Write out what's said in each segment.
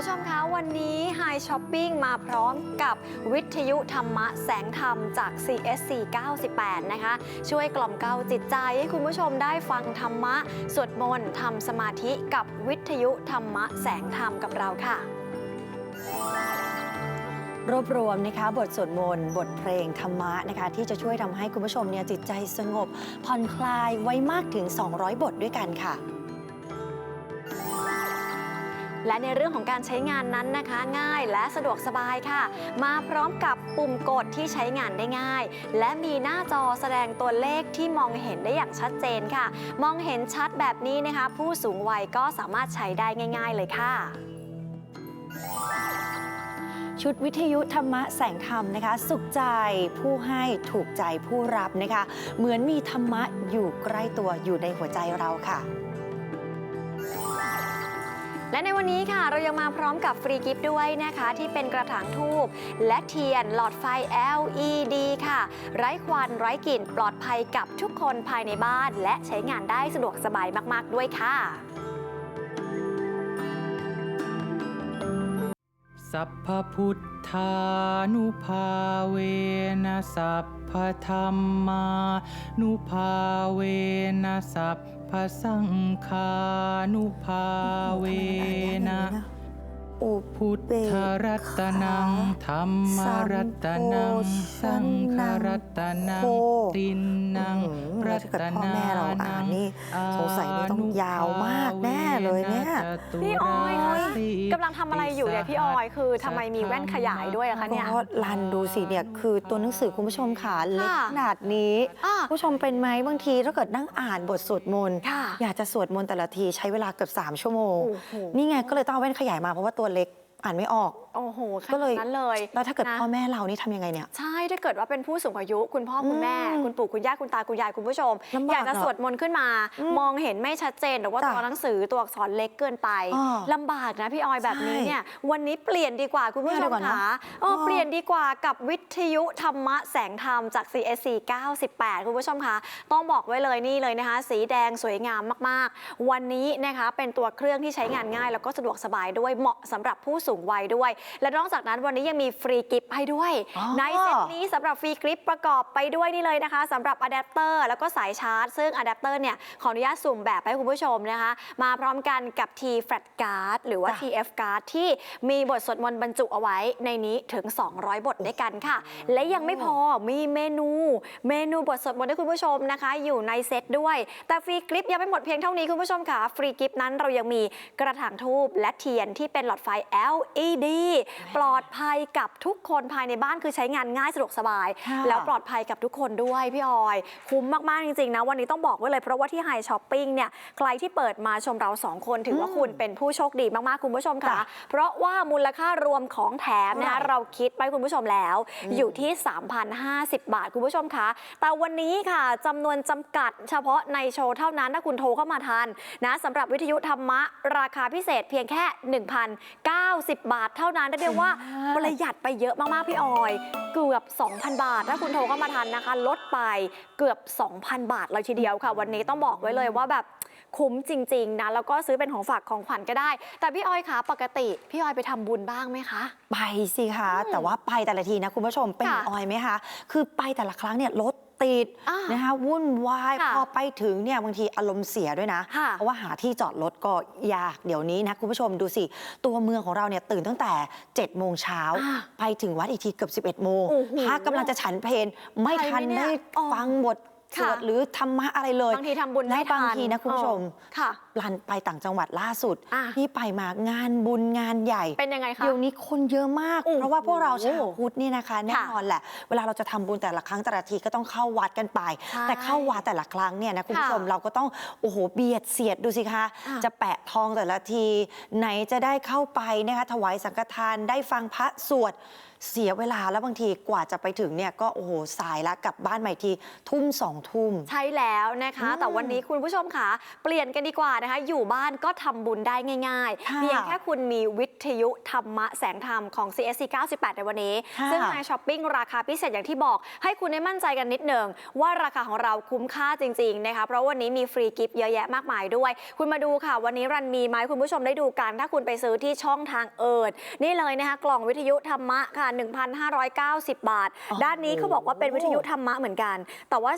ผู้ชมคะวันนี้ High Shopping มาพร้อมกับวิทยุธรรมะแสงธรรมจาก CSC 98 นะคะ ช่วยกล่อมเกลาจิตใจให้คุณผู้ชมได้ฟังธรรมะ สวดมนต์ทำสมาธิกับวิทยุธรรมะแสงธรรมกับเราค่ะ รวบรวมนะคะบทสวดมนต์บทเพลงธรรมะนะคะ ที่จะช่วยทำให้คุณผู้ชมเนี่ยจิตใจสงบผ่อนคลายไว้มากถึง 200 บทด้วยกันค่ะ และในเรื่องของการใช้งานนั้นนะคะ ง่ายและสะดวกสบายค่ะ มาพร้อมกับปุ่มกดที่ใช้งานได้ง่าย และมีหน้าจอแสดงตัวเลขที่มองเห็นได้อย่างชัดเจนค่ะ มองเห็นชัดแบบนี้นะคะ ผู้สูงวัยก็สามารถใช้ได้ง่าย ๆ เลยค่ะชุดวิทยุธรรมะแสงธรรมนะคะ สุขใจผู้ให้ถูกใจผู้รับนะคะ เหมือนมีธรรมะอยู่ใกล้ตัวอยู่ในหัวใจเราค่ะ และในวันนี้ค่ะเรายังมาพร้อมกับฟรีกิฟต์ด้วยนะคะ ที่เป็นกระถางทูบและเทียนหลอดไฟ LED ค่ะ ไร้ควันไร้กลิ่นปลอดภัยกับทุกคนภายในบ้าน และใช้งานได้สะดวกสบายมาก ๆ ด้วยค่ะ สัพพพุทธานุภาเวนะสัพพธรรมานุภาเวนะสัพ พสังฆานุภาเวนะ อุพุทธรัตนังธรรมรัตนัง สังฆรัตนังตินนังรัถ้าเกิดตพ่อนาแม่เราอ่านนี่สงสัยนี่ต้องยาวมากแน่เลยเนี่ยพี่ออยคะกำลังทำอะไรอยู่เนี่ยพี่ออยคือทำไมมีแว่นขยายด้วยอะคะเนี่ยก็รันดูสิเนี่ยคือตัวหนังสือคุณผู้ชมค่ะเล็กขนาดนี้อะผู้ชมเป็นไหมบางทีถ้าเกิดนั่งอ่านบทสวดมนต์ค่ะอยากจะสวดมนต์แต่ละทีใช้เวลาเกือบ3ชั่วโมงโอ้โหนี่ไงก็เลยต้องเอาแว่นขยายมาเพราะว่าตัวเล็กอ่านไม่ออก โอ้โหขก็นาเลดย นั้นเลย แล้วถ้าเกิดนะ พ่อแม่เรานี่ทำยังไงเนี่ย ใช่ ถ้าเกิดว่าเป็นผู้สูงอายุ คุณพ่อ คุณแม่ อืมคุณปู่คุณย่าคุณตาคุณยายคุณผู้ชม ลำบากอยากจะเนอะสวดมนต์ขึ้นมา อืมมองเห็นไม่ชัดเจน หรือว่าจ้ะตัวหนังสือตัวอักษรเล็กเกินไปอ่าลำบากนะพี่ออยแบบนี้ใช่เนี่ยวันนี้เปลี่ยนดีกว่าคุณผู้ชเปลี่ยนดีมกว่าเนอะค่ะเอออ๋อเปลี่ยนดีกว่ากับวิทยุธรรมะแสงธรรมจาก CSC 98 คุณผู้ชมคะต้องบอกไว้เลยนี่เลยนะคะ สีแดงสวยงามมากๆ วันนี้นะคะเป็นตัวเครื่องที่ใช้งานง่าย แล้วก็สะดวกสบายด้วยเหมาะสำหรับผู้สูงวัยด้วยและนอกจากนั้นวันนี้ยังมีฟรีกิฟต์ให้ด้วย อ๋อ ในเซตนี้สำหรับฟรีคลิปประกอบไปด้วยนี่เลยนะคะสำหรับอะแดปเตอร์แล้วก็สายชาร์จ ซึ่งอะแดปเตอร์เนี่ยขออนุญาตสุ่มแบบให้คุณผู้ชมนะคะ มาพร้อมกันกับ T Flat Card หรือว่า จ้ะ TF Card ที่มีบทสวดมนต์บรรจุเอาไว้ในนี้ถึง 200 บทด้วยกันค่ะ และยังไม่พอมีเมนู เมนูบทสวดมนต์ให้คุณผู้ชมนะคะ อยู่ในเซตด้วย แต่ฟรีคลิปยังไม่หมดเพียงเท่านี้คุณผู้ชมค่ะ ฟรีคลิปนั้นเรายังมีกระถางทูบและเทียนที่เป็นหลอดไฟ LED ปลอดภัยกับทุกคนภายในบ้านคือใช้งานง่ายสะดวกสบายค่ะแล้วปลอดภัยกับทุกคนด้วยพี่ออย คุ้มมาก ๆ จริง ๆ นะ วันนี้ต้องบอกไว้เลยเพราะว่าที่ไฮช้อปปิ้งเนี่ยใครที่เปิดมาชมเราสองคนถือว่าอืมคุณเป็นผู้โชคดีมาก ๆ คุณผู้ชมค่ะจ้ะเพราะว่ามูลค่ารวมของแถมนะคะเท่าไหร่เราคิดไว้คุณผู้ชมแล้วอืมอยู่ที่ 3,050 บาทคุณผู้ชมคะแต่วันนี้ค่ะจำนวนจำกัดเฉพาะในโชว์เท่านั้นถ้าคุณโทรเข้ามาทันนะสำหรับวิทยุธรรมะราคาพิเศษเพียงแค่ 1,090 บาทเท่านั้นได้เรียกว่าประหยัดไปเยอะมากๆพี่ออย เกือบ 2,000 บาท ถ้าคุณโทรเข้ามาทันนะคะ ลดไปเกือบ 2,000 บาทเลยทีเดียวค่ะ วันนี้ต้องบอกไว้เลยว่าแบบคุ้มจริง ๆ นะ แล้วก็ซื้อเป็นของฝากของขวัญก็ได้ แต่พี่ออยคะปกติ พี่ออยไปทำบุญบ้างไหมคะ ไปสิคะ แต่ว่าไปแต่ละทีนะคุณผู้ชมเป็นค่ะ ออยไหมคะ คือไปแต่ละครั้งเนี่ยรถ ติดอ่านนะคะวุ่นวายค่ะพอไปถึงเนี่ยบางทีอารมณ์เสียด้วยนะค่ะเพราะว่าหาที่จอดรถก็ยากเดี๋ยวนี้นะคุณผู้ชมดูสิ ตัวเมืองของเราเนี่ยตื่นตั้งแต่7โมงเช้าอ่าไปถึงวัดอีกทีเกือบ11โมงโอ้โหพระกำลังจะฉันเพลไม่ไปไหมทันเนี่ยได้อ๋อฟังบทสค่ะวดหรือธรรมะอะไรเลยบางทีทำบุญและไม่ทันบางทีนะคุณผู้ชมอ๋อค่ะ รันไปต่างจังหวัดล่าสุด อะที่ไปมางานบุญงานใหญ่เป็นยังไงคะเดี๋ยวนี้คนเยอะมาก โอ้โหเพราะว่าพวกเราชาวพุทธนี่นะคะแน่ค่ะนอนแหละ เวลาเราจะทำบุญแต่ละครั้งแต่ละทีก็ต้องเข้าวัดกันไป ใช่แต่เข้าวัดแต่ละครั้งเนี่ยนะคุณผู้ชมค่ะเราก็ต้องโอ้โหเบียดเสียดดูสิคะ อะ จะแปะทองแต่ละที ไหนจะได้เข้าไปนะคะถวายสังฆทานได้ฟังพระสวดเสียเวลาแล้วบางทีกว่าจะไปถึงเนี่ยก็โอ้โหสายละกลับบ้านใหม่ทีทุ่มสองทุ่ม ใช่แล้วนะคะอืมแต่วันนี้คุณผู้ชมค่ะ เปลี่ยนกันดีกว่านะคะอยู่บ้านก็ทำบุญได้ง่ายค่ะๆเพียงแค่คุณมีวิทยุธรรมะแสงธรรมของ CSC 98 ในวันนี้ค่ะซึ่งในช้อปปิ้งราคาพิเศษอย่างที่บอก ให้คุณได้มั่นใจกันนิดหนึ่งว่าราคาของเราคุ้มค่าจริงๆนะคะเพราะวันนี้มีฟรีกิฟต์เยอะแยะมากมายด้วย คุณมาดูค่ะวันนี้รันมีไหมคุณผู้ชมได้ดูกัน ถ้าคุณไปซื้อที่ช่องทางเอิดนี่เลยนะคะกล่องวิทยุธรรมะค่ะ 1,590 บาทโอ้โหด้านนี้เขาบอกว่าเป็นวิทยุธรรมะเหมือนกัน แต่ว่า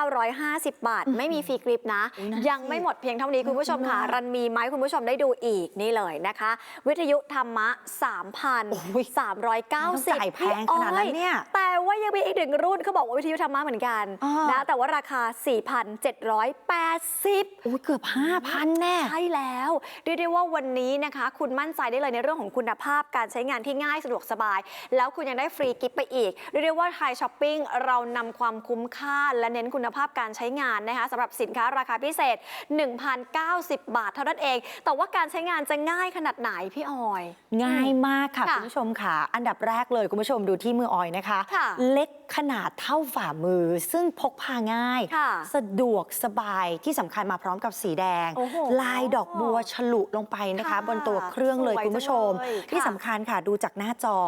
2,950 บาท ไม่มีฟรีกริปนะอุ๊ยนั่นยังไม่หมดเพียงเท่านี้คุณผู้ชมค่ะน่ารักรันมีไหมคุณผู้ชมได้ดูอีกนี่เลยนะคะ วิทยุธรรมะโอ้ย3,390จ่ายแพงขนาดนั้นเนี่ยแต่ว่ายังมีอีกหนึ่งรุ่นเขาบอกว่าวิทยุธรรมะเหมือนกันอ่านนะแต่ว่าราคา 4,780โอ้ยเกือบ 5,000 แน่ใช่แล้วเรียกได้ว่าวันนี้นะคะ คุณมั่นใจได้เลยในเรื่องของคุณภาพการใช้งานที่ง่ายสะดวกสบาย แล้วคุณยังได้ฟรีกิฟต์ไปอีกเรียกได้ว่าไทยช้อปปิ้งเรานำความคุ้มค่าและเน้นคุณภาพการใช้งานนะคะสำหรับสินค้าราคาพิเศษ1,090 บาทเท่านั้นเอง แต่ว่าการใช้งานจะง่ายขนาดไหนพี่ออย ง่ายมากค่ะค่ะคุณผู้ชมค่ะ อันดับแรกเลยคุณผู้ชมดูที่มือออยนะคะ ค่ะเล็กขนาดเท่าฝ่ามือ ซึ่งพกพาง่าย ค่ะสะดวกสบายที่สำคัญมาพร้อมกับสีแดง โอ้โหลายดอกบัวฉลุลงไปนะคะ ค่ะบนตัวเครื่องเลยสวยคุณผู้ชมจังเลยที่ค่ะสำคัญค่ะดูจากหน้าจอ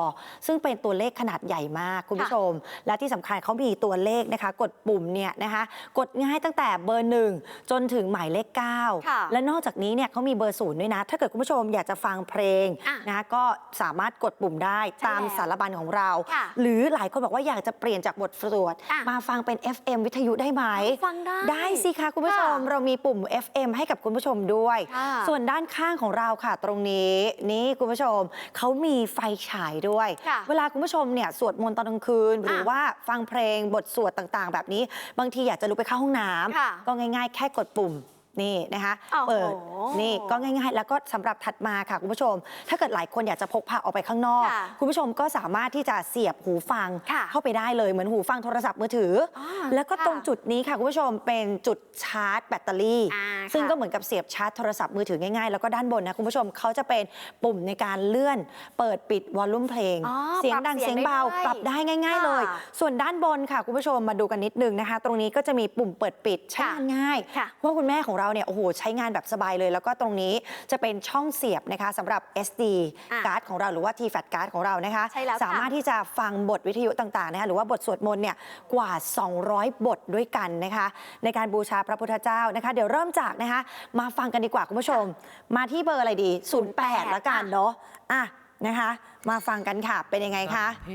ซึ่งเป็นตัวเลขขนาดใหญ่มากคุณผู้ชม และที่สำคัญเขามีตัวเลขนะคะ กดปุ่มเนี่ยนะคะ กดง่ายตั้งแต่เบอร์หนึ่งจนถึงหมายเลขค่ะ9และนอกจากนี้เนี่ยเขามีเบอร์ศูนย์ด้วยนะ ถ้าเกิดคุณผู้ชมอยากจะฟังเพลงอะนะคะก็สามารถกดปุ่มได้ใช่ตามแล้วสารบัญของเราค่ะหรือหลายคนบอกว่าอยากจะเปลี่ยนจากบทสวดอะมาฟังเป็น FM วิทยุได้ไหมฟังได้ได้สิคะคุณผู้ชมค่ะเรามีปุ่ม FM ให้กับคุณผู้ชมด้วยค่ะส่วนด้านข้างของเราค่ะตรงนี้นี่คุณผู้ชมเขามีไฟฉายด้วยค่ะเวลาคุณผู้ชมเนี่ยสวดมนต์ตอนกลางคืน หรือว่าฟังเพลงบทสวดต่างๆ แบบนี้ บางทีอยากจะลุกไปเข้าห้องน้ำค่ะก็ง่ายๆ แค่กดปุ่ม นี่นะคะโอ้โหเปิดนี่ก็ง่ายๆ แล้วก็สำหรับถัดมาค่ะคุณผู้ชม ถ้าเกิดหลายคนอยากจะพกพาออกไปข้างนอกค่ะคุณผู้ชมก็สามารถที่จะเสียบหูฟังค่ะเข้าไปได้เลยเหมือนหูฟังโทรศัพท์มือถือออแล้วก็ค่ะตรงจุดนี้ค่ะคุณผู้ชมเป็นจุดชาร์จแบตเตอรี่อ่าซึ่งค่ะก็เหมือนกับเสียบชาร์จโทรศัพท์มือถือง่ายๆ แล้วก็ด้านบนนะคุณผู้ชมเขาจะเป็นปุ่มในการเลื่อน เปิดปิดวอลลุ่มเพลงอ๋อเสียงดังปรับเสีเสียยงงเบาได้ด้วยปรับได้ง่าย ๆ เลยค่ะส่วนด้านบนค่ะคุณผู้ชมมาดูกันนิดนึงนะคะ ตรงนี้ก็จะมีปุ่มเปิดปิดใช้ค่ะงานง่ายค่ะเพราะคุณแม่ของเราเนี่ยโอ้โหใช้งานแบบสบายเลย แล้วก็ตรงนี้จะเป็นช่องเสียบนะคะสำหรับ SD อะการ์ดของเราหรือว่า T-Fat การ์ดของเรานะคะ ใช่แล้วค่ะ สามารถที่จะฟังบทวิทยุต่างๆนะคะหรือว่าบทสวดมนต์เนี่ยกว่า 200 บทด้วยกันนะคะ ในการบูชาพระพุทธเจ้านะคะ เดี๋ยวเริ่มจากนะคะ มาฟังกันดีกว่าคุณผู้ชม มาที่เบอร์อะไรดี 08แล้วกันเนาะอะ นะคะ มาฟังกันค่ะ เป็นยังไงคะสัพเพ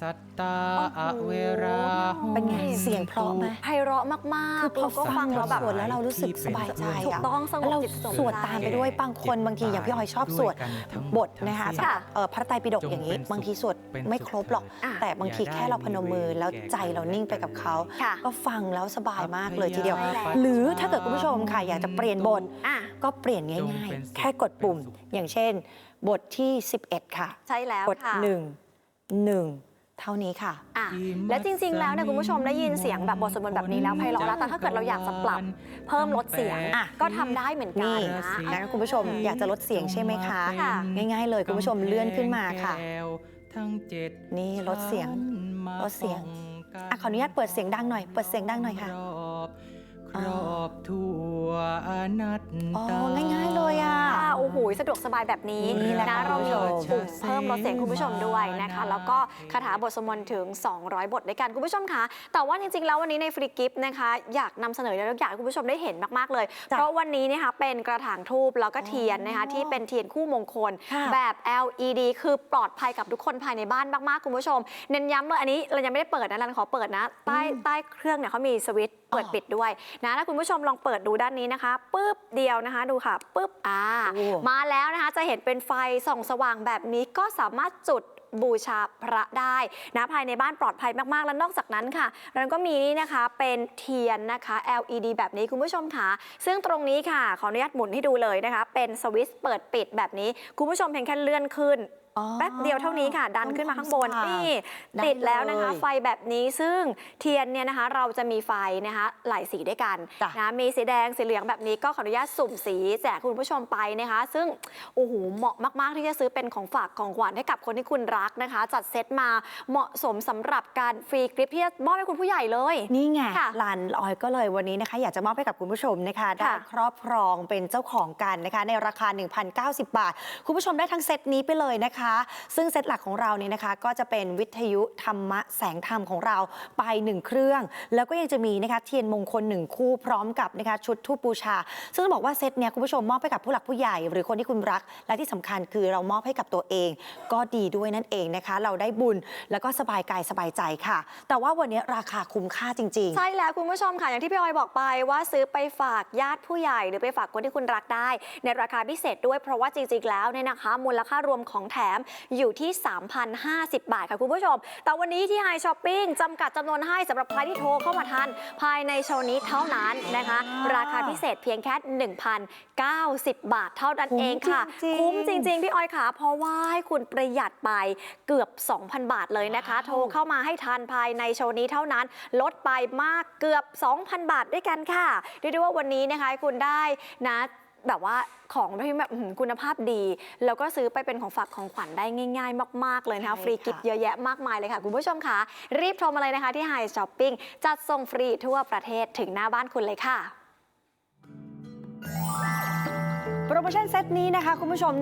สัตตาโอ้อโหเวราโหเป็นไงเสียงเพราะไหมไพเราะมากๆคือพอแล้วก็ฟังแล้วแบบสวดแล้วเรารู้สึกสบายใจถูกอะต้องสงบแล้วเราจิตสงบสวดใจตามไปด้วยบางคนบางทีอย่างพี่ออยชอบสวดด้วยกันทั้งหมบดทนะคะทั้งสิ้นสำหรับเอ่อพระไตรปิฎกอย่างนี้จงเป็นสุขบางทีสวดเป็นไม่สุขครบหรอกเถิดแต่บางทีอย่าได้แค่เราพนมมือมีเวรแล้วแก่ใจเรานิ่งไปกับเขาค่ะก็ฟังแล้วสบายมากเลยทีเดียวใช่แล้วหรือถ้าเกิดคุณผู้ชมค่ะอยากจะเปลี่ยนบทอะก็เปลี่ยนง่าย ๆ แค่กดปุ่มอย่างเช่น บทที่ 11 ค่ะ ใช่แล้วกดค่ะ1 1เท่านี้ค่ะ อะและจริง ๆ แล้วเนี่ยคุณผู้ชมได้ยินเสียงแบบบทสวดมนต์แบบนี้แล้วไพเราะแล้วแต่ถ้าเกิดเราอยากจะปรับเพิ่มลดเสียงอะ ก็ทำได้เหมือนกันนี่นะนะคุณผู้ชมอยากจะลดเสียงใช่ไหมคะค่ะ ง่าย ๆ เลยคุณผู้ชมเลื่อนขึ้นมาค่ะแก้วทั้งเจ็ดนี่ลดเสียง ลดเสียงอะขออนุญาตเปิดเสียงดังหน่อย เปิดเสียงดังหน่อยค่ะ รอบ ครอบทั่วอนัตอ๋อตา ง่ายๆเลยอะ ค่ะโอ้โหสะดวกสบายแบบนี้นี่แหละนะค่ะเรามีคุณผู้ชม ปุ่มเพิ่มลดเสียงคุณผู้ชมด้วยนะคะ แล้วก็คาถาบทสวดมนต์ถึง 200 บทด้วยกันคุณผู้ชมคะแต่ว่าจริงๆ แล้ววันนี้ในฟรีกิฟต์นะคะ อยากนำเสนอแล้วอยากให้คุณผู้ชมได้เห็นมากๆเลย จ้ะเพราะวันนี้นะคะเป็นกระถางทูบแล้วก็เทียนนะคะ ที่เป็นเทียนคู่มงคล ค่ะ แบบ LED คือปลอดภัยกับทุกคนภายในบ้านมากๆคุณผู้ชม เน้นย้ำเลยอันนี้เรายังไม่ได้เปิดนะรันขอเปิดนะ ใต้ใต้เครื่องเนี่ยเขามีสวิตช์ เปิดปิดด้วยนะถ้าคุณผู้ชมลองเปิดดูด้านนี้นะคะปุ๊บเดียวนะคะ ดูค่ะปุ๊บอ่าโอ้มาแล้วนะคะจะเห็นเป็นไฟส่องสว่างแบบนี้ก็สามารถจุดบูชาพระได้นะภายในบ้านปลอดภัยมาก ๆ แล้วนอกจากนั้นค่ะเราก็มีนี่นะคะเป็นเทียนนะคะ LED แบบนี้คุณผู้ชมค่ะ ซึ่งตรงนี้ค่ะ ขออนุญาตหมุนให้ดูเลยนะคะ เป็นสวิตช์เปิดปิดแบบนี้ คุณผู้ชมเพียงแค่เลื่อนขึ้นอ๋อ แป๊บเดียวเท่านี้ค่ะ ดันขึ้นมาข้างบนเพิ่มความสว่างนี่ได้ติดแล้วนะคะเลยไฟแบบนี้ซึ่งเทียนเนี่ยนะคะ เราจะมีไฟนะคะหลายสีด้วยกันจ้ะนะมีสีแดงสีเหลืองแบบนี้ก็ขออนุญาตสุ่มสีแจกคุณผู้ชมไปนะคะ ซึ่งโอ้โหเหมาะมากๆที่จะซื้อเป็นของฝากของขวัญให้กับคนที่คุณรักนะคะ จัดเซตมาเหมาะสมสำหรับการฟรีกริปที่จะมอบให้คุณผู้ใหญ่เลยนี่ไงค่ะลานออยก็เลยวันนี้นะคะ อยากจะมอบให้กับคุณผู้ชมนะคะได้ค่ะครอบครองเป็นเจ้าของกันนะคะ ในราคา 1,090 บาท คุณผู้ชมได้ทั้งเซตนี้ไปเลยนะคะซึ่งเซตหลักของเราเนี่ยนะคะก็จะเป็นวิทยุธรรมะแสงธรรมของเราไป 1 เครื่อง แล้วก็ยังจะมีนะคะเทียนมงคล 1 คู่พร้อมกับนะคะชุดทูปบูชา ซึ่งต้องบอกว่าเซตเนี้ยคุณผู้ชมมอบให้กับผู้หลักผู้ใหญ่ หรือคนที่คุณรัก และที่สำคัญคือเรามอบให้กับตัวเอง ก็ดีด้วยนั่นเองนะคะ เราได้บุญแล้วก็สบายกายสบายใจค่ะ แต่ว่าวันนี้ราคาคุ้มค่าจริงๆ ใช่แล้วคุณผู้ชมค่ะอย่างที่พี่ออยบอกไปว่าซื้อไปฝากญาติผู้ใหญ่ หรือไปฝากคนที่คุณรักได้ ในราคาพิเศษด้วยเพราะว่าจริงๆแล้วเนี่ยนะคะ มูลค่ารวมของแถมอยู่ที่ 3,050 บาทค่ะคุณผู้ชม แต่วันนี้ที่ไฮช้อปปิ้งจำกัดจำนวนให้สำหรับใครที่โทรเข้ามาทัน ภายในโชว์นี้เท่านั้นนะคะ ราคาพิเศษเพียงแค่ 1,090 บาทเท่านั้นเองค่ะ คุ้มจริงๆคุ้มจริงๆพี่ออยค่ะเพราะว่าให้คุณประหยัดไปเกือบ 2,000 บาทเลยนะคะ โทรเข้ามาให้ทันภายในโชว์นี้เท่านั้น ลดไปมากเกือบ 2,000 บาทด้วยกันค่ะเรียกได้ว่าวันนี้นะคะคุณได้นะ แบบว่าของที่แบบอื้อหือคุณภาพดี แล้วก็ซื้อไปเป็นของฝากของขวัญได้ง่าย ๆ มาก ๆ เลยนะคะ ใช่ฟรีกิฟต์ค่ะเยอะแยะมากมายเลยค่ะ คุณผู้ชมค่ะ รีบโทรมาเลยนะคะที่ไฮช้อปปิ้งจัดส่งฟรีทั่วประเทศถึงหน้าบ้านคุณเลยค่ะ โปรโมชั่นเซตนี้นะคะ คุณผู้ชม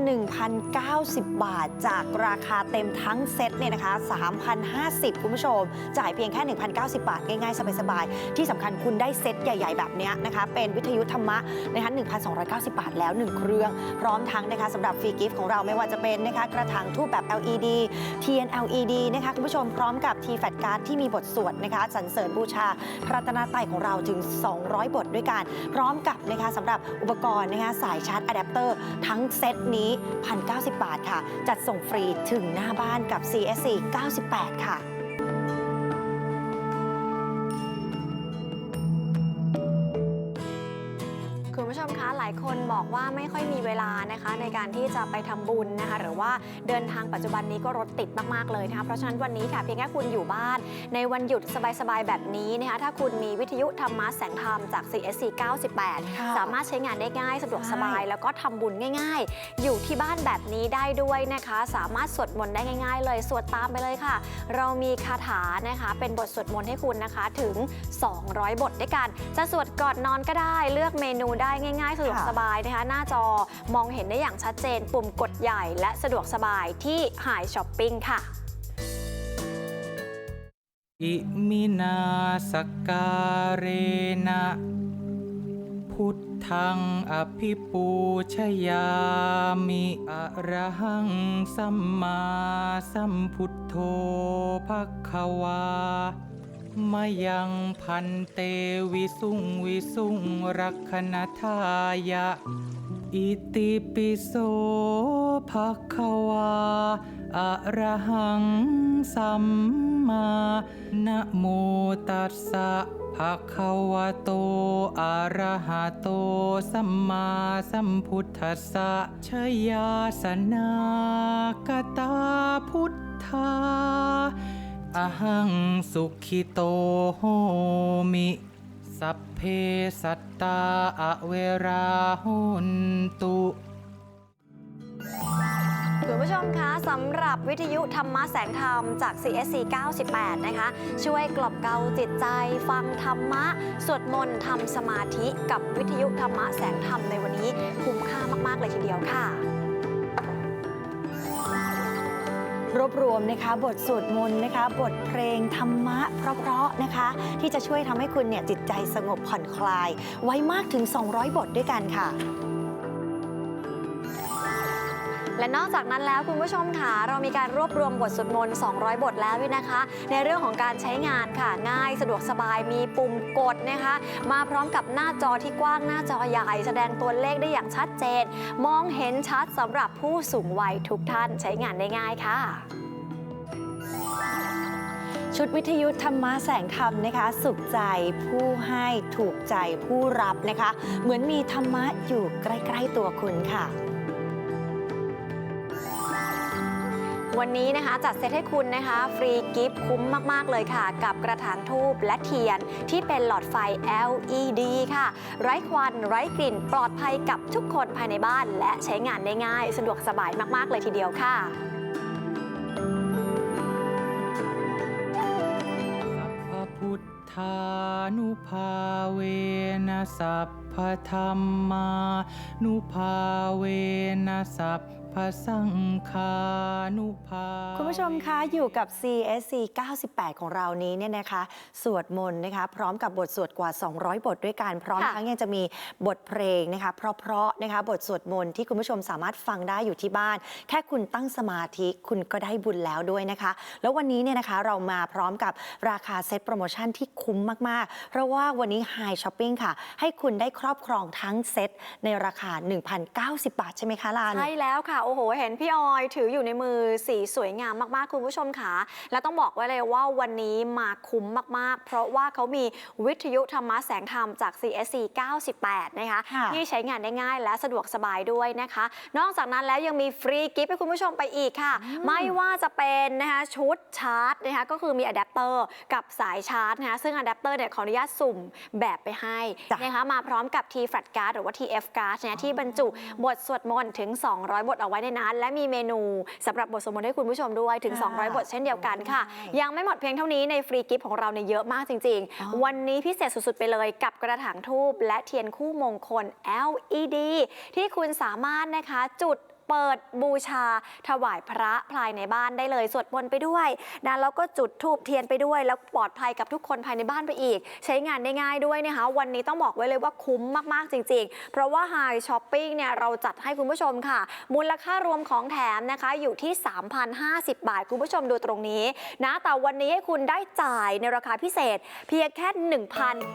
1,090 บาท จากราคาเต็มทั้งเซตเนี่ยนะคะ3,050 คุณผู้ชม จ่ายเพียงแค่ 1,090 บาท ง่ายๆ สบายๆ ที่สำคัญคุณได้เซตใหญ่ ๆ แบบเนี้ยนะคะ เป็นวิทยุธรรมะนะคะ1,290 บาทแล้ว 1 เครื่อง พร้อมทั้งนะคะสำหรับฟรีกิฟต์ของเราไม่ว่าจะเป็นนะคะกระถางทูบแบบ LED เทียน LED นะคะคุณผู้ชมพร้อมกับ t f a t Card ที่มีบทสวดนะคะสรรเสริญบูชาพระรัตนตรัยของเราถึง 200 บทด้วยกัน พร้อมกับนะคะสำหรับอุปกรณ์นะคะสายชาร์จอะแดปเตอร์ทั้งเซตนี้ 1,090 บาทค่ะ จัดส่งฟรีถึงหน้าบ้านกับ CSC 98 ค่ะายคนบอกว่าไม่ค่อยมีเวลานะคะในการที่จะไปทำบุญนะคะหรือว่าเดินทางปัจจุบันนี้ก็รถติดมากๆเลยนะคะเพราะฉะนั้นวันนี้ค่ะเพียงแค่คุณอยู่บ้าน ในวันหยุดสบายๆแบบนี้นะคะถ้าคุณมีวิทยุธรรมะแสงธรรมจาก CSC 98ค่ะสามารถใช้งานได้ง่ายสะดวกใช่สบาย แล้วก็ทำบุญง่าย ๆ อยู่ที่บ้านแบบนี้ได้ด้วยนะคะ สามารถสวดมนต์ได้ง่าย ๆ เลยสวดตามไปเลยค่ะ เรามีคาถานะคะเป็นบทสวดมนต์ให้คุณนะคะถึง 200 บทด้วยกัน จะสวดก่อนนอนก็ได้ เลือกเมนูได้ง่ายๆสะดวกค่ะสบายนะคะ หน้าจอมองเห็นได้อย่างชัดเจน ปุ่มกดใหญ่และสะดวกสบายที่หายช้อปปิ้งค่ะ อิมินาสการเนะพุทธังอภิปูชยามิอะระหังสัมมาสัมพุทโธภควา มายังพันเตวิสุงวิสุงรักขณทายะ อิติปิโสภะคะวาอะระหังสัมมานะโมตัสสะภะคะวะโต อะระหะโต สัมมาสัมพุทธัสสะชยาสนากตาพุทธา อหังสุขิโตโหมิ สัพเพสัตตาอเวราหุนตุคุณผู้ชมคะสำหรับวิทยุธรรมะแสงธรรมจาก CSC 98 นะคะ ช่วยกลอบเกลาจิตใจฟังธรรมะ สวดมนต์ทำสมาธิกับวิทยุธรรมะแสงธรรมในวันนี้คุ้มค่ามาก ๆ เลยทีเดียวค่ะ รวบรวมนะคะบทสวดมนต์นะคะ บทเพลงธรรมะเพราะๆนะคะ ที่จะช่วยทำให้คุณเนี่ยจิตใจสงบผ่อนคลาย ไว้มากถึง 200 บทด้วยกันค่ะ และนอกจากนั้นแล้วคุณผู้ชมค่ะเรามีการรวบรวมบทสวดมนต์ 200 บทแล้วด้วยนะคะ ในเรื่องของการใช้งานค่ะ ง่ายสะดวกสบายมีปุ่มกดนะคะ มาพร้อมกับหน้าจอที่กว้างหน้าจอใหญ่แสดงตัวเลขได้อย่างชัดเจน มองเห็นชัดสำหรับผู้สูงวัยทุกท่านใช้งานได้ง่ายค่ะชุดวิทยุธรรมะแสงธรรมนะคะ สุขใจผู้ให้ถูกใจผู้รับนะคะ เหมือนมีธรรมะอยู่ใกล้ ๆ ตัวคุณค่ะ วันนี้นะคะจัดเซตให้คุณนะคะ ฟรีกิฟต์คุ้มมาก ๆ เลยค่ะ กับกระถางทูบและเทียนที่เป็นหลอดไฟ LED ค่ะ ไร้ควันไร้กลิ่น ปลอดภัยกับทุกคนภายในบ้าน และใช้งานได้ง่าย สะดวกสบายมาก ๆ เลยทีเดียวค่ะพพพุทธานุภาเวนะสัพพธรรมานุภาเวนะสัพ สังฆานุภาคุณผู้ชมคะอยู่กับ CSC 98 ของเรานี้เนี่ยนะคะสวดมนต์นะคะ พร้อมกับบทสวดกว่า 200 บทด้วยกันพร้อมค่ะทั้งยังจะมีบทเพลงนะคะ เพราะๆนะคะ บทสวดมนต์ที่คุณผู้ชมสามารถฟังได้อยู่ที่บ้าน แค่คุณตั้งสมาธิคุณก็ได้บุญแล้วด้วยนะคะ แล้ววันนี้เนี่ยนะคะเรามาพร้อมกับราคาเซ็ตโปรโมชั่นที่คุ้มมากๆ เพราะว่าวันนี้ High Shopping ค่ะ ให้คุณได้ครอบครองทั้งเซ็ตในราคา 1,090 บาทใช่ไหมคะลานใช่แล้วค่ะโอ้โห เห็นพี่ออยถืออยู่ในมือสีสวยงามมากๆ คุณผู้ชมค่ะ และต้องบอกไว้เลยว่าวันนี้มาคุ้มมากๆ เพราะว่าเขามีวิทยุธรรมะแสงธรรมจาก CSC 98 นะคะ ค่ะที่ใช้งานได้ง่ายและสะดวกสบายด้วยนะคะ นอกจากนั้นแล้วยังมีฟรีกิฟต์ให้คุณผู้ชมไปอีกค่ะ ไม่ว่าจะเป็นนะคะชุดชาร์จนะคะก็คือมีอะแดปเตอร์กับสายชาร์จนะคะซึ่งอะแดปเตอร์เนี่ยขออนุญาตสุ่มแบบไปให้จ้ะ นะคะมาพร้อมกับ T Flat Card หรือว่า TF Card นะที่บรรจุบทสวดมนต์ถึง 200 บทเอาไว้ในนั้น และมีเมนูสำหรับบทสวดมนต์ให้คุณผู้ชมด้วยถึงค่ะ200 บทเช่นเดียวกันค่ะใช่ยังไม่หมดเพียงเท่านี้ในฟรีกิฟต์ของเราเนี่ยเยอะมากจริงอ๋อๆวันนี้พิเศษสุดๆไปเลยกับกระถางทูบและเทียนคู่มงคล LED ที่คุณสามารถนะคะจุด เปิดบูชา ถวายพระภายในบ้านได้เลยสวดมนต์ไปด้วยนะแล้วก็จุดทูบเทียนไปด้วย แล้วปลอดภัยกับทุกคนภายในบ้านไปอีก ใช้งานได้ง่ายด้วยนะคะ วันนี้ต้องบอกไว้เลยว่าคุ้มมากๆจริง ๆ เพราะว่า High Shopping เนี่ยเราจัดให้คุณผู้ชมค่ะ มูลค่ารวมของแถมนะคะอยู่ที่ 3,050 บาท คุณผู้ชมดูตรงนี้นะแต่วันนี้ให้คุณได้จ่ายในราคาพิเศษ เพียงแค่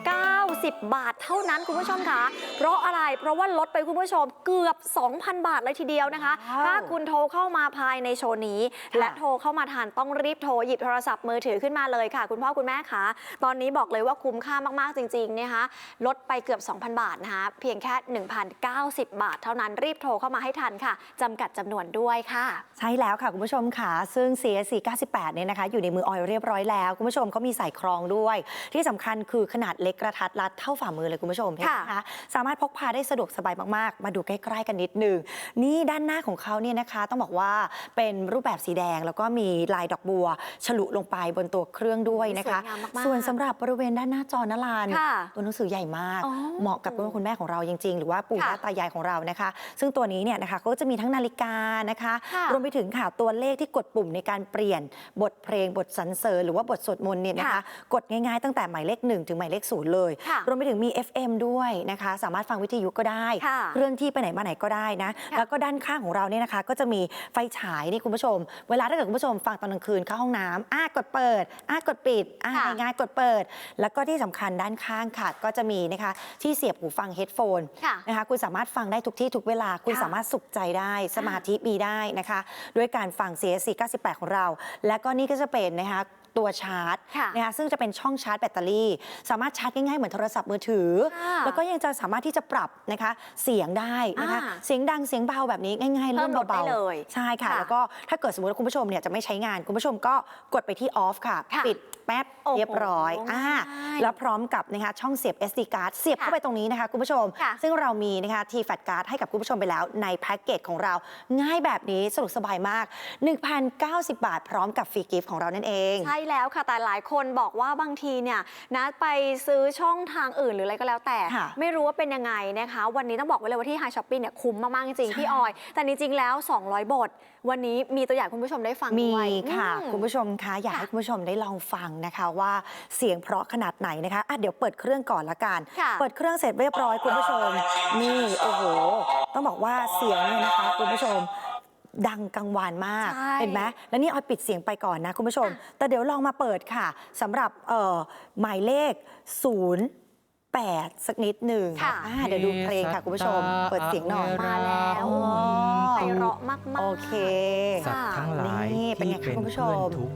1,090 บาทเท่านั้นคุณผู้ชมคะเพราะอะไรเพราะว่าลดไปคุณผู้ชมเกือบ 2,000 บาทเลยทีเดียวนะคะว้าวถ้าคุณโทรเข้ามาภายในโชว์นี้ค่ะและโทรเข้ามาทานต้องรีบโทรหยิบโทรศัพท์มือถือขึ้นมาเลยค่ะ คุณพ่อคุณแม่คะตอนนี้บอกเลยว่าคุ้มค่ามากๆจริงๆนะคะลดไปเกือบ 2,000 บาทนะคะเพียงแค่ 1,090 บาท เท่านั้นรีบโทรเข้ามาให้ทันค่ะจำกัดจำนวนด้วยค่ะ ใช่แล้วค่ะคุณผู้ชมค่ะ ซึ่ง CSC 98เนี่ยนะคะอยู่ในมือออยเรียบร้อยแล้ว คุณผู้ชมเขามีใส่ครองด้วย ที่สำคัญคือขนาดเล็กกระทัดรัดเท่าฝ่ามือเลยคุณผู้ชมเห็นไหมคะสามารถพกพาได้สะดวกสบายมากๆ มาดูใกล้ ๆ กันนิดนึงนี่ด้านหน้าของเขาเนี่ยนะคะ ต้องบอกว่าเป็นรูปแบบสีแดงแล้วก็มีลายดอกบัว ฉลุลงไปบนตัวเครื่องด้วยนะคะ สวยงามมากๆส่วนสำหรับบริเวณด้านหน้าจอนลานค่ะตัวหนังสือใหญ่มาก อ๋อเหมาะกับคุณพ่อคุณแม่ของเราจริงๆ หรือว่าปู่ค่ะย่าตายายของเรานะคะ ซึ่งตัวนี้เนี่ยนะคะก็จะมีทั้งนาฬิกานะคะ ค่ะรวมไปถึงค่ะตัวเลขที่กดปุ่มในการเปลี่ยนบทเพลงบทสรรเสริญหรือว่าบทสวดมนต์เนี่ยนะคะ ค่ะกดง่ายๆตั้งแต่หมายเลข1ถึงหมายเลขศูนย์เลย ค่ะ รวมไปถึงมี FM ด้วยนะคะ สามารถฟังวิทยุก็ได้ ค่ะ เคลื่อนที่ไปไหนมาไหนก็ได้นะค่ะแล้วก็ด้านข้างของเราเนี่ยนะคะ ก็จะมีไฟฉายนี่คุณผู้ชม เวลาถ้าเกิดคุณผู้ชมฟังตอนกลางคืนเข้าห้องน้ำอะกดเปิดอะกดปิดอะค่ะง่ายๆกดเปิด แล้วก็ที่สำคัญด้านข้างค่ะ ก็จะมีนะคะที่เสียบหูฟังเฮดโฟน ค่ะ นะคะคุณสามารถฟังได้ทุกที่ทุกเวลาคุณค่ะสามารถสุขใจได้สมาธิมีได้นะคะ ด้วยการฟัง CSC 98 ของเรา และก็นี่ก็จะเป็นนะคะ ตัวชาร์จค่ะนะคะซึ่งจะเป็นช่องชาร์จแบตเตอรี่ สามารถชาร์จง่ายๆเหมือนโทรศัพท์มือถือค่ะแล้วก็ยังจะสามารถที่จะปรับนะคะเสียงได้นะคะอ่าเสียงดังเสียงเบาแบบนี้ง่ายๆเพิ่เริ่มมลดได้เบาเลยๆใช่ค่ะค่ะ แล้วก็ถ้าเกิดสมมติว่าคุณผู้ชมเนี่ยจะไม่ใช้งานคุณผู้ชมก็กดไปที่ออฟค่ะค่ะปิดแป๊บโอ้โหเรียบร้อยอ่าง่ายแล้วพร้อมกับนะคะช่องเสียบ SD card เสียบค่ะเข้าไปตรงนี้นะคะคุณผู้ชมค่ะซึ่งเรามีนะคะทีแฟตการ์ดให้กับคุณผู้ชมไปแล้วในแพ็กเกจของเราง่ายแบบนี้สะดวกสบายมาก 1,090 บาทพร้อมกับฟรีกิฟต์ของเรานั่นเอง ใช่แล้วค่ะ แต่หลายคนบอกว่าบางทีเนี่ยนะไปซื้อช่องทางอื่นหรืออะไรก็แล้วแต่ ค่ะไม่รู้ว่าเป็นยังไงนะคะ วันนี้ต้องบอกไว้เลยว่าที่ High Shopping เนี่ยคุ้มมาก ๆ จริงใช่ๆพี่ออย แต่จริง ๆ แล้ว 200 บท วันนี้มีตัวอย่างคุณผู้ชมได้ฟังมีด้วยค่ะ อืม คุณผู้ชมคะอยากค่ะให้คุณผู้ชมได้ลองฟังนะคะว่าเสียงเพราะขนาดไหนนะคะอะเดี๋ยวเปิดเครื่องก่อนละกัน ค่ะ เปิดเครื่องเสร็จเรียบร้อยคุณผู้ชม นี่โอ้โห ต้องบอกว่าเสียงเนี่ยนะคะ คุณผู้ชม ดังกังวานมาก ใช่เห็นไหมแล้วนี่ออยปิดเสียงไปก่อนนะคุณผู้ชม แต่เดี๋ยวลองมาเปิดค่ะสำหรับเอ่อหมายเลข 08 สักนิดหนึ่งค่ะ อ่าเดี๋ยวดูเพลงค่ะคุณผู้ชม เปิดเสียงหน่อย มาแล้วอ๋อ ไพเราะมากๆ โอเค สัตว์ทั้งหลายนี่เป็นที่ไงคะเป็นคุณผู้ชเพื่อนมทุกข์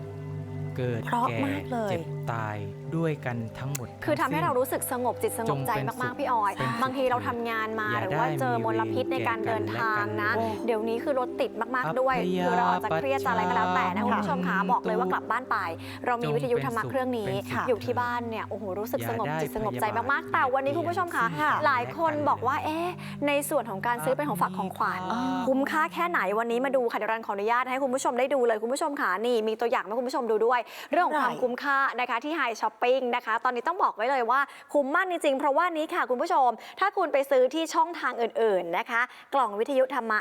เกิดเพราะแก่มากเลย เจ็บตาย ด้วยกันทั้งหมดคือทำทั้งให้สิ้นเรารู้สึกสงบจิตสงบใจจงเป็นมากสุขๆพี่ออยเป็นสุขบางทีเราทำงานมาอย่าหรือว่าได้เจอมลพิษมีเวรในการเดินทางนะแก่กันและกันเดี๋ยวนี้คือรถติดมาก ๆ ด้วยอัพยาคือเราอาจจะเครียดจะอะไรก็แล้วแต่นะคุณผู้ชมคะค่ะบอกเลยว่ากลับบ้านไป เรามีจงวิทยุธรรมะเป็นสุขเครื่องนี้เป็นสุขอยู่ที่บ้านเนี่ยโอ้โหรู้สึกอย่าสงบได้จิตสงบใจพยาบาทมาก ๆ แต่วันนี้คุณผู้ชมคะค่ะหลายคนบอกว่าเอ๊ะในส่วนของการซื้อเป็นของฝากของขวัญอ่าคุ้มค่าแค่ไหนวันนี้มาดูค่ะเดี๋ยวรันขออนุญาตให้คุณผู้ชมได้ดูเลยคุณผู้ชมค่ะนี่มีตัวอย่างให้คุณผู้ชมดูด้วย เรื่องของความได้คุ้มค่านะคะที่ไฮช้อปปิ้งนะคะ ตอนนี้ต้องบอกไว้เลยว่าคุ้มมากจริงๆ เพราะว่านี้ค่ะคุณผู้ชม ถ้าคุณไปซื้อที่ช่องทางอื่นๆนะคะ กล่องวิทยุธรรมะ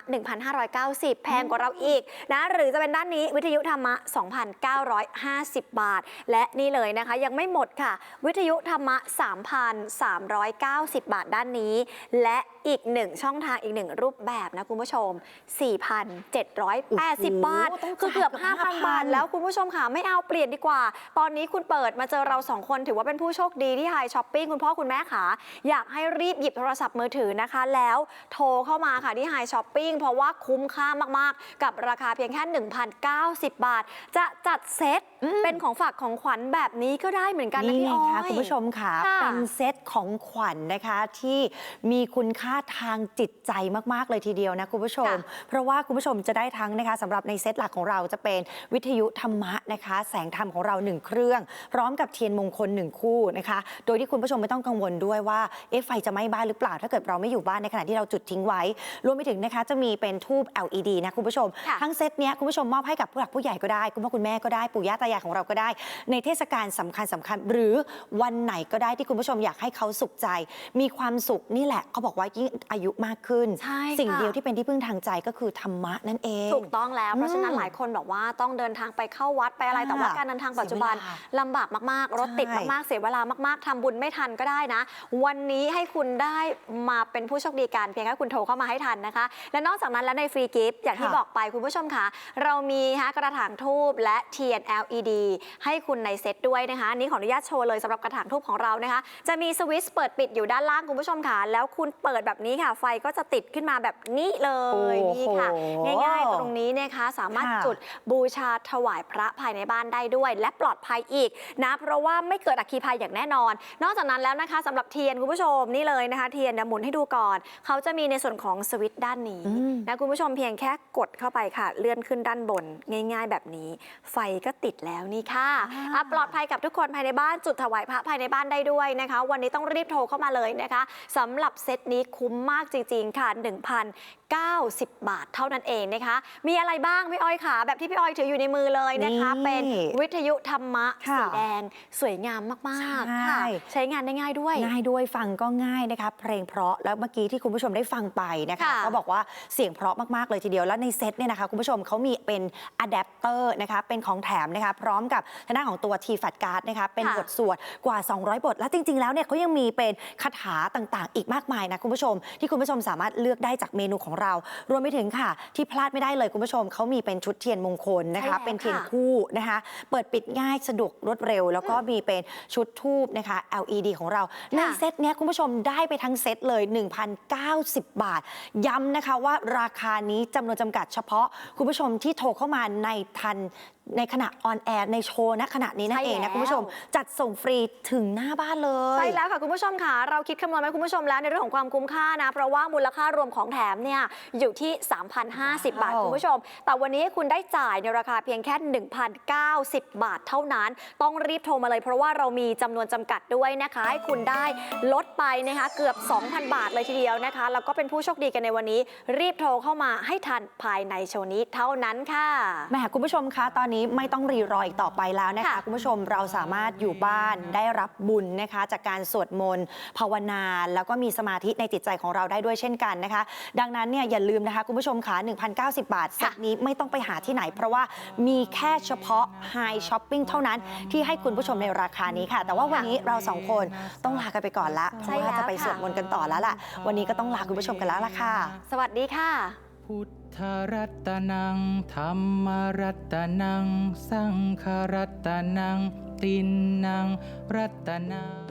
1,590 แพงกว่าเราอีกนะหรือจะเป็นด้านนี้วิทยุธรรมะ 2,950 บาท และนี่เลยนะคะ ยังไม่หมดค่ะ วิทยุธรรมะ 3,390 บาทด้านนี้ และอีกหนึ่งช่องทางอีกหนึ่งรูปแบบนะคุณผู้ชม 4,780 บาทโอ้โหต้องคือเกือบจ่ายเกือบ 5,000 บาท5,000แล้วคุณผู้ชมค่ะไม่เอาเปลี่ยนดีกว่า ตอนนี้คุณเปิดมาเจอเราสองคนถือว่าเป็นผู้โชคดีที่ไฮช้อปปิ้งคุณพ่อคุณแม่ค่ะอยากให้รีบหยิบโทรศัพท์มือถือนะคะ แล้วโทรเข้ามาค่ะที่ไฮช้อปปิ้งเพราะว่าคุ้มค่ามากๆ กับราคาเพียงแค่ 1,090 บาท จะจัดเซตเป็นของฝากของขวัญแบบนี้ก็ได้เหมือนกันนะนี่พี่ไงอ้อยคะคุณผู้ชมค่ะค่ะเป็นเซตของขวัญนะคะที่มีคุณค่าทางจิตใจมาก ๆ เลยทีเดียวนะคุณผู้ชมค่ะเพราะว่าคุณผู้ชมจะได้ทั้งนะคะสำหรับในเซตหลักของเราจะเป็นวิทยุธรรมะนะคะ แสงธรรมของเราหนึ่งเครื่อง พร้อมกับเทียนมงคลหนึ่งคู่นะคะ โดยที่คุณผู้ชมไม่ต้องกังวลด้วยว่าเอ๊ะไฟจะไหม้บ้านหรือเปล่า ถ้าเกิดเราไม่อยู่บ้านในขณะที่เราจุดทิ้งไว้ รวมไปถึงนะคะจะมีเป็นทูบ LED นะคุณผู้ชมค่ะทั้งเซตเนี้ยคุณผู้ชมมอบให้กับผู้หลักผู้ใหญ่ก็ได้ คุณพ่อคุณแม่ก็ได้ปู่ย่าตายายของเราก็ได้ ในเทศกาลสำคัญสำคัญ หรือวันไหนก็ได้ที่คุณผู้ชมอยากให้เขาสุขใจ มีความสุขนี่แหละเขาบอกว่ายิ่งอายุมากขึ้นใช่สิ่งค่ะเดียวที่เป็นที่พึ่งทางใจก็คือธรรมะนั่นเอง ถูกต้องแล้วเพราะฉะนั้นอืมหลายคนบอกว่าต้องเดินทางไปเข้าวัดไปอะไรค่ะแต่ว่าการเดินทางปัจจุบันเสียเวลลำบากมากๆรถติดใช่มากๆ เสียเวลามากๆทำบุญไม่ทันก็ได้นะ วันนี้ให้คุณได้มาเป็นผู้โชคดีกันเพียงแค่คุณโทรเข้ามาให้ทันนะคะ และนอกจากนั้นแล้วในฟรีกิฟต์อย่างที่ค่ะบอกไปคุณผู้ชมคะเรามีฮะกระถางทูบและเทียน LED ให้คุณในเซตด้วยนะคะอันนี้ขออนุญาตโชว์เลยสำหรับกระถางทูบของเรานะคะ จะมีสวิตช์เปิดปิดอยู่ด้านล่างคุณผู้ชมค่ะแล้วคุณเปิดแบบนี้ค่ะ ไฟก็จะติดขึ้นมาแบบนี้เลยโอ้โหนี่ค่ะ ง่ายๆตรงนี้นะคะสามารถค่ะจุดบูชาถวายพระภายในบ้านได้ด้วย และปลอดภัยอีกนะเพราะว่าไม่เกิดอัคคีภัยอย่างแน่นอน นอกจากนั้นแล้วนะคะสำหรับเทียนคุณผู้ชมนี่เลยนะคะเทียนเนี่ยหมุนให้ดูก่อน เขาจะมีในส่วนของสวิตช์ด้านนี้อืมนะคุณผู้ชมเพียงแค่กดเข้าไปค่ะ เลื่อนขึ้นด้านบนง่าย ๆ แบบนี้ ไฟก็ติดแล้วนี่ค่ะอะปลอดภัยกับทุกคนภายในบ้านจุดถวายพระภายในบ้านได้ด้วยนะคะ วันนี้ต้องรีบโทรเข้ามาเลยนะคะสำหรับเซตนี้คุ้มมากจริง ๆ ค่ะ 1,090 บาทเท่านั้นเองนะคะ มีอะไรบ้างพี่อ้อยค่ะแบบที่พี่อ้อยถืออยู่ในมือเลยนะคะนี่เป็นวิทยุธรรมะค่ะสีแดงสวยงามมากๆใช่ค่ะใช้งานได้ง่ายด้วย ง่ายด้วยฟังก็ง่ายนะคะเพลงเพราะแล้วเมื่อกี้ที่คุณผู้ชมได้ฟังไปนะคะค่ะก็บอกว่าเสียงเพราะมากๆเลยทีเดียวแล้วในเซตเนี่ยนะคะคุณผู้ชมเขามีเป็นอะแดปเตอร์นะคะเป็นของแถมนะคะพร้อมกับทางด้านของตัวทีฟัดการ์ดนะคะเป็นค่ะบทสวดกว่า 200 บท และจริง ๆ แล้วเนี่ยเขายังมีเป็นคาถาต่างๆ อีกมากมายนะคุณผู้ชม ที่คุณผู้ชมสามารถเลือกได้จากเมนูของเรา รวมไปถึงค่ะ ที่พลาดไม่ได้เลยคุณผู้ชมเขามีเป็นชุดเทียนมงคลนะคะใช่แล้วเป็นเทียนค่ะคู่นะคะเปิดปิดง่ายสะดวกรวดเร็ว แล้วก็มีเป็นชุดทูบนะคะ LED ของเรา ในเซตเนี้ยคุณผู้ชมได้ไปทั้งเซตเลย 1,090 บาท ย้ำนะคะว่าราคานี้จำนวนจำกัดเฉพาะคุณผู้ชมที่โทรเข้ามาในทัน ในขณะออนแอร์ในโชว์ณขณะนี้นั่นเองใช่แล้นะวคุณผู้ชม จัดส่งฟรีถึงหน้าบ้านเลย ใช่แล้วค่ะคุณผู้ชมค่ะ เราคิดคำนวณไว้คุณผู้ชมแล้วในเรื่องของความคุ้มค่านะ เพราะว่ามูลค่ารวมของแถมเนี่ยอยู่ที่ 3,050 บาทว้าวคุณผู้ชม แต่วันนี้คุณได้จ่ายในราคาเพียงแค่ 1,090 บาทเท่านั้น ต้องรีบโทรมาเลย เพราะว่าเรามีจำนวนจำกัดด้วยนะคะให้คุณได้ลดไปนะคะเกือบ 2,000 บาทเลยทีเดียวนะคะแล้วก็เป็นผู้โชคดีกันในวันนี้ รีบโทรเข้ามาให้ทันภายในโชว์นี้เท่านั้นค่ะแหม่คุณผู้ชมคะตอนนี้ไม่ต้องรีรออีกต่อไปแล้วนะคะค่ะคุณผู้ชมเราสามารถอยู่บ้านได้รับบุญนะคะ จากการสวดมนต์ภาวนา แล้วก็มีสมาธิในจิตใจของเราได้ด้วยเช่นกันนะคะ ดังนั้นเนี่ยอย่าลืมนะคะคุณผู้ชมคะ1,090 บาทเซตนี้ไม่ต้องไปหาที่ไหน เพราะว่ามีแค่เฉพาะ High Shopping เท่านั้นที่ให้คุณผู้ชมในราคานี้ค่ะ แต่ว่าวันนี้เราสองคนต้องลากันไปก่อนละเพใช่ราะว่าแล้วจะไปค่ะสวดมนต์กันต่อแล้วล่ะวันนี้ก็ต้องลาคุณผู้ชมกันแล้วล่ะค่ะ สวัสดีค่ะ พุทธรัตนังธรรมรัตนัง สังฆรัตนัง ตินนัง รัตนัง